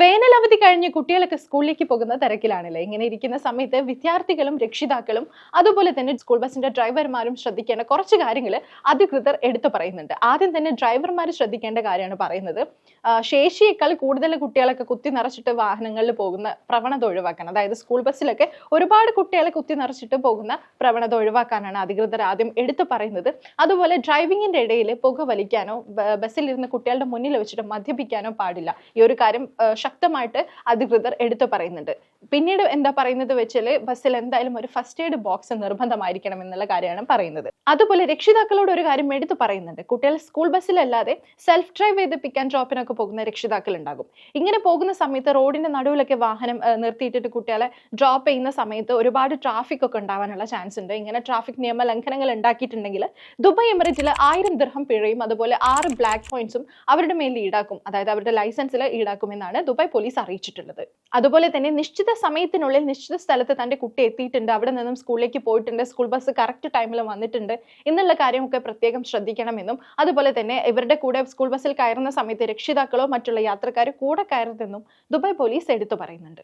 വേനലവധി കഴിഞ്ഞ് കുട്ടികളൊക്കെ സ്കൂളിലേക്ക് പോകുന്ന തിരക്കിലാണല്ലേ? ഇങ്ങനെ ഇരിക്കുന്ന സമയത്ത് വിദ്യാർത്ഥികളും രക്ഷിതാക്കളും അതുപോലെ തന്നെ സ്കൂൾ ബസിന്റെ ഡ്രൈവർമാരും ശ്രദ്ധിക്കേണ്ട കുറച്ച് കാര്യങ്ങൾ അധികൃതർ എടുത്തു പറയുന്നുണ്ട്. ആദ്യം തന്നെ ഡ്രൈവർമാർ ശ്രദ്ധിക്കേണ്ട കാര്യമാണ് പറയുന്നത്. ശേഷിയേക്കാൾ കൂടുതൽ കുട്ടികളൊക്കെ കുത്തി നിറച്ചിട്ട് വാഹനങ്ങളിൽ പോകുന്ന പ്രവണത ഒഴിവാക്കാൻ അതായത് സ്കൂൾ ബസ്സിലൊക്കെ ഒരുപാട് കുട്ടികളെ കുത്തി നിറച്ചിട്ട് പോകുന്ന പ്രവണത ഒഴിവാക്കാനാണ് അധികൃതർ ആദ്യം എടുത്തു പറയുന്നത്. അതുപോലെ ഡ്രൈവിങ്ങിന്റെ ഇടയിൽ പുക വലിക്കാനോ ബസ്സിലിരുന്ന് കുട്ടികളുടെ മുന്നിൽ വെച്ചിട്ട് മദ്യപിക്കാനോ പാടില്ല. ഈ ഒരു കാര്യം ശക്തമായിട്ട് അധികൃതർ എടുത്തു പറയുന്നുണ്ട്. പിന്നീട് എന്താ പറയുന്നത് വെച്ചാൽ ബസ്സിൽ എന്തായാലും ഒരു ഫസ്റ്റ് എയ്ഡ് ബോക്സ് നിർബന്ധമായിരിക്കണം എന്നുള്ള കാര്യമാണ് പറയുന്നത്. അതുപോലെ രക്ഷിതാക്കളോട് ഒരു കാര്യം എടുത്തു പറയുന്നുണ്ട്. കുട്ടികൾ സ്കൂൾ ബസ്സിലല്ലാതെ സെൽഫ് ഡ്രൈവ് ചെയ്ത് പിക്ക് ആൻഡ് ഡ്രോപ്പിനൊക്കെ പോകുന്ന രക്ഷിതാക്കൾ ഉണ്ടാകും. ഇങ്ങനെ പോകുന്ന സമയത്ത് റോഡിന്റെ നടുവിലൊക്കെ വാഹനം നിർത്തിയിട്ടിട്ട് കുട്ടികളെ ഡ്രോപ്പ് ചെയ്യുന്ന സമയത്ത് ഒരുപാട് ട്രാഫിക് ഒക്കെ ഉണ്ടാവാനുള്ള ചാൻസ് ഉണ്ട്. ഇങ്ങനെ ട്രാഫിക് നിയമ ലംഘനങ്ങൾ ഉണ്ടാക്കിയിട്ടുണ്ടെങ്കിൽ ദുബായ് എമിറേറ്റിൽ ആയിരം ദിർഹം പിഴയും അതുപോലെ ആറ് ബ്ലാക്ക് പോയിന്റ്സും അവരുടെ മേൽ ഈടാക്കും. അതായത് അവരുടെ ലൈസൻസിൽ ഈടാക്കുമെന്നാണ് ദുബായ് പോലീസ് അറിയിച്ചിട്ടുള്ളത്. അതുപോലെ തന്നെ നിശ്ചിത സമയത്തിനുള്ളിൽ നിശ്ചിത സ്ഥലത്ത് തന്റെ കുട്ടി എത്തിയിട്ടുണ്ട്. അവിടെ നിന്നും സ്കൂളിലേക്ക് പോയിട്ടുണ്ട്. സ്കൂൾ ബസ് കറക്റ്റ് ടൈമിൽ വന്നിട്ടുണ്ട് എന്നുള്ള കാര്യമൊക്കെ പ്രത്യേകം ശ്രദ്ധിക്കണമെന്നും അതുപോലെ തന്നെ ഇവരുടെ കൂടെ സ്കൂൾ ബസ്സിൽ കയറുന്ന സമയത്ത് രക്ഷിതാക്കളോ മറ്റുള്ള യാത്രക്കാരോ കൂടെ കയറരുതെന്നും ദുബായ് പോലീസ് എടുത്തു പറയുന്നുണ്ട്.